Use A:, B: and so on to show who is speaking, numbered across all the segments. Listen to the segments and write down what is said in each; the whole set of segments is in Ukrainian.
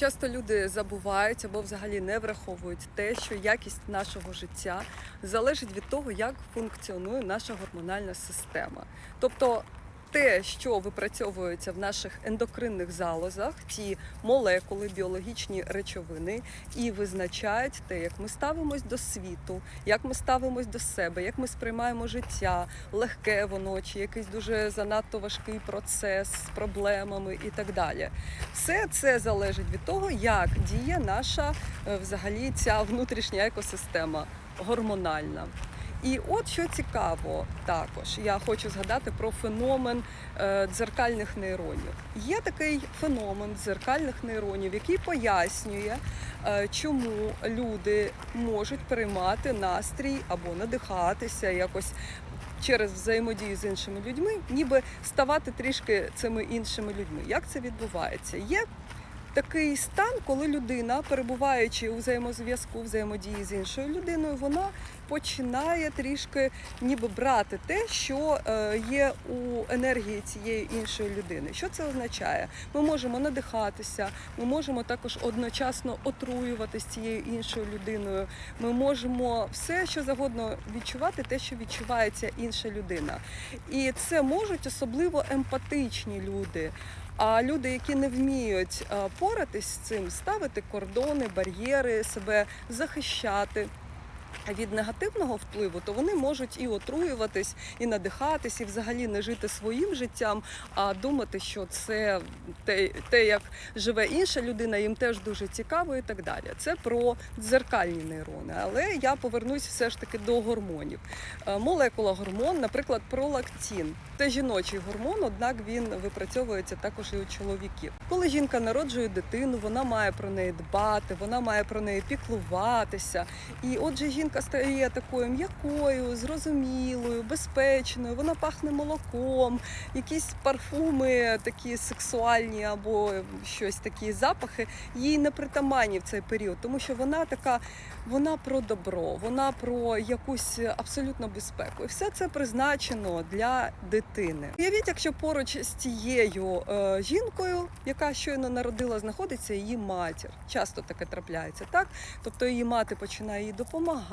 A: Часто люди забувають або взагалі не враховують те, що якість нашого життя залежить від того, як функціонує наша гормональна система. Тобто те, що випрацьовується в наших ендокринних залозах, ті молекули, біологічні речовини, і визначають те, як ми ставимось до світу, як ми ставимось до себе, як ми сприймаємо життя, легке воно чи якийсь дуже занадто важкий процес з проблемами і так далі. Все це залежить від того, як діє наша е, взагалі ця внутрішня екосистема гормональна. І от що цікаво, також я хочу згадати про феномен е, дзеркальних нейронів. Є такий феномен дзеркальних нейронів, який пояснює, е, чому люди можуть переймати настрій або надихатися якось через взаємодію з іншими людьми, ніби ставати трішки цими іншими людьми. Як це відбувається? Є такий стан, коли людина, перебуваючи у взаємозв'язку, взаємодії з іншою людиною, вона починає трішки ніби брати те, що е, є у енергії цієї іншої людини. Що це означає? Ми можемо надихатися, ми можемо також одночасно отруюватися цією іншою людиною. Ми можемо все, що завгодно відчувати, те, що відчуває ця інша людина. І це можуть особливо емпатичні люди. А люди, які не вміють е, поратись з цим, ставити кордони, бар'єри, себе захищати. Від негативного впливу, то вони можуть і отруюватись, і надихатись, і взагалі не жити своїм життям, а думати, що це те, те, як живе інша людина, їм теж дуже цікаво і так далі. Це про дзеркальні нейрони. Але я повернусь все ж таки до гормонів. Е, Молекула гормон, наприклад, пролактин. Це жіночий гормон, однак він випрацьовується також і у чоловіків. Коли жінка народжує дитину, вона має про неї дбати, вона має про неї піклуватися. І отже, жінка стає такою м'якою, зрозумілою, безпечною. Вона пахне молоком, якісь парфуми такі сексуальні або щось такі запахи їй не притаманні в цей період, тому що вона така, вона про добро, вона про якусь абсолютно безпеку. І все це призначено для дитини. Уявіть, якщо поруч з тією е, жінкою, яка щойно народила, знаходиться її матір. Часто таке трапляється, так? Тобто її мати починає їй допомагати,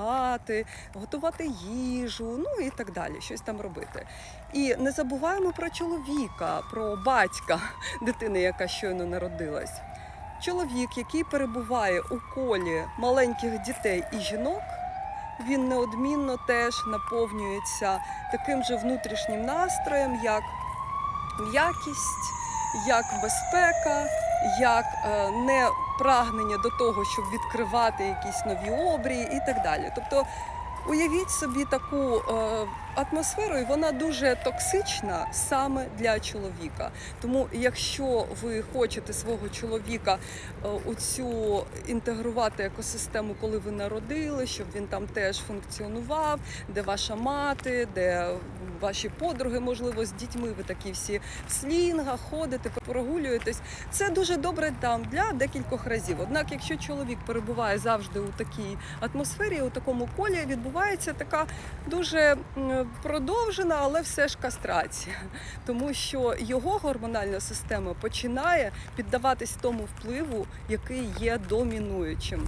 A: готувати їжу, ну і так далі, щось там робити. І не забуваємо про чоловіка, про батька дитини, яка щойно народилась. Чоловік, який перебуває у колі маленьких дітей і жінок, він неодмінно теж наповнюється таким же внутрішнім настроєм, як м'якість, як безпека, як е, не прагнення до того, щоб відкривати якісь нові обрії і так далі. Тобто уявіть собі таку е, атмосферу, і вона дуже токсична саме для чоловіка. Тому, якщо ви хочете свого чоловіка е, у цю інтегрувати екосистему, коли ви народили, щоб він там теж функціонував, де ваша мати, де ваші подруги, можливо, з дітьми, ви такі всі в слінгах ходите, прогулюєтесь. Це дуже добре там для декількох разів. Однак, якщо чоловік перебуває завжди у такій атмосфері, у такому колі, відбувається така дуже продовжена, але все ж кастрація, тому що його гормональна система починає піддаватись тому впливу, який є домінуючим.